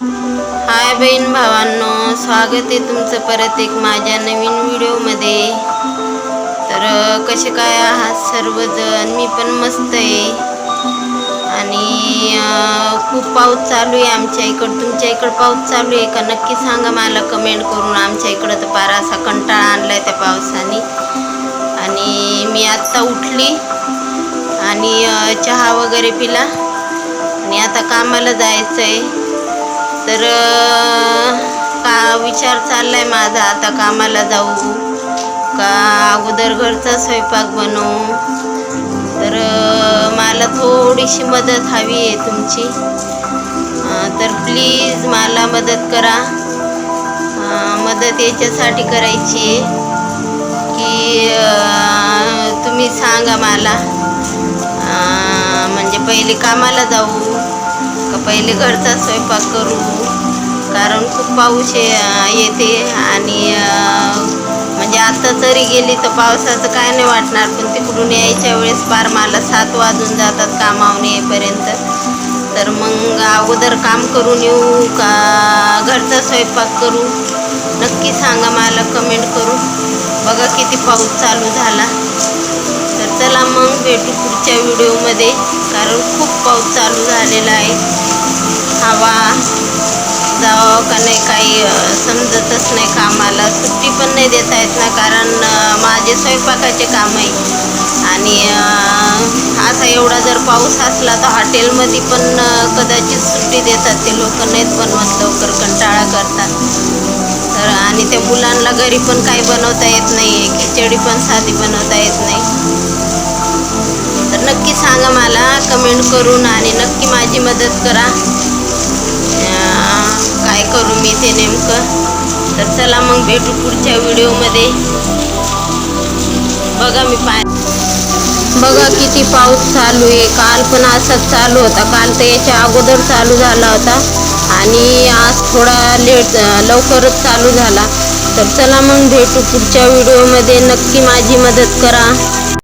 हाय बहीण भावांनो स्वागत आहे तुमचं परत एक माझ्या नवीन व्हिडिओमध्ये. तर कसे काय आहात सर्वजण? मी पण मस्त आहे. आणि खूप पाऊस चालू आहे आमच्या इकडं. तुमच्या इकडं पाऊस चालू आहे का? नक्की सांगा मला कमेंट करून. आमच्या इकडं तर पारा असा कंटाळा आणला आहे त्या पावसाने. आणि मी आत्ता उठली. आणि चहा वगैरे पिला. आणि आता कामाला जायचं आहे तर का विचार चाललाय माझा? आता कामाला जाऊ. का अगोदर घरचा स्वयंपाक बनवू तर मला थोडीशी मदत हवी आहे तुमची. तर प्लीज मला मदत करा. मदत याच्यासाठी करायची आहे की तुम्ही सांगा मला. म्हणजे पहिले कामाला जाऊ. पहिले घरचा स्वयंपाक करू कारण खूप पाऊस येते आणि म्हणजे आता तरी गेली तर पावसाचं काय नाही वाटणार पण तिकडून यायच्या वेळेस पार मला सात वाजून जातात कामावून येईपर्यंत. तर मग अगोदर काम करून येऊ का घरचा स्वयंपाक करू? नक्की सांगा मला कमेंट करू. बघा किती पाऊस चालू झाला. चला मग भेटू पुढच्या व्हिडिओमध्ये कारण खूप पाऊस चालू झालेला आहे. हवा जावं का नाही काही समजतच नाही कामाला. सुट्टी पण नाही देता येत ना कारण माझे स्वयंपाकाचे काम आहे. आणि असा एवढा जर पाऊस असला तर हॉटेलमध्ये पण कदाचित सुट्टी देतात ते लोक. नाहीत बनवत लवकर कंटाळा करतात. तर आणि त्या मुलांना घरी पण काही बनवता येत नाही आहे खिचडी पण साधी बनवता येत नाही. नक्की सांगा मला कमेंट करून आणि नक्की माझी मदत करा. काय करू मी ते नेमकं? तर चला मग भेटू पुढच्या व्हिडिओमध्ये. बघा मी पाय बघा किती पाऊस चालू आहे. काल पण असाच चालू होता. काल तर याच्या अगोदर चालू झाला होता. आणि आज थोडा लेट लवकरच चालू झाला. तर चला मग भेटू पुढच्या व्हिडिओमध्ये. नक्की माझी मदत करा.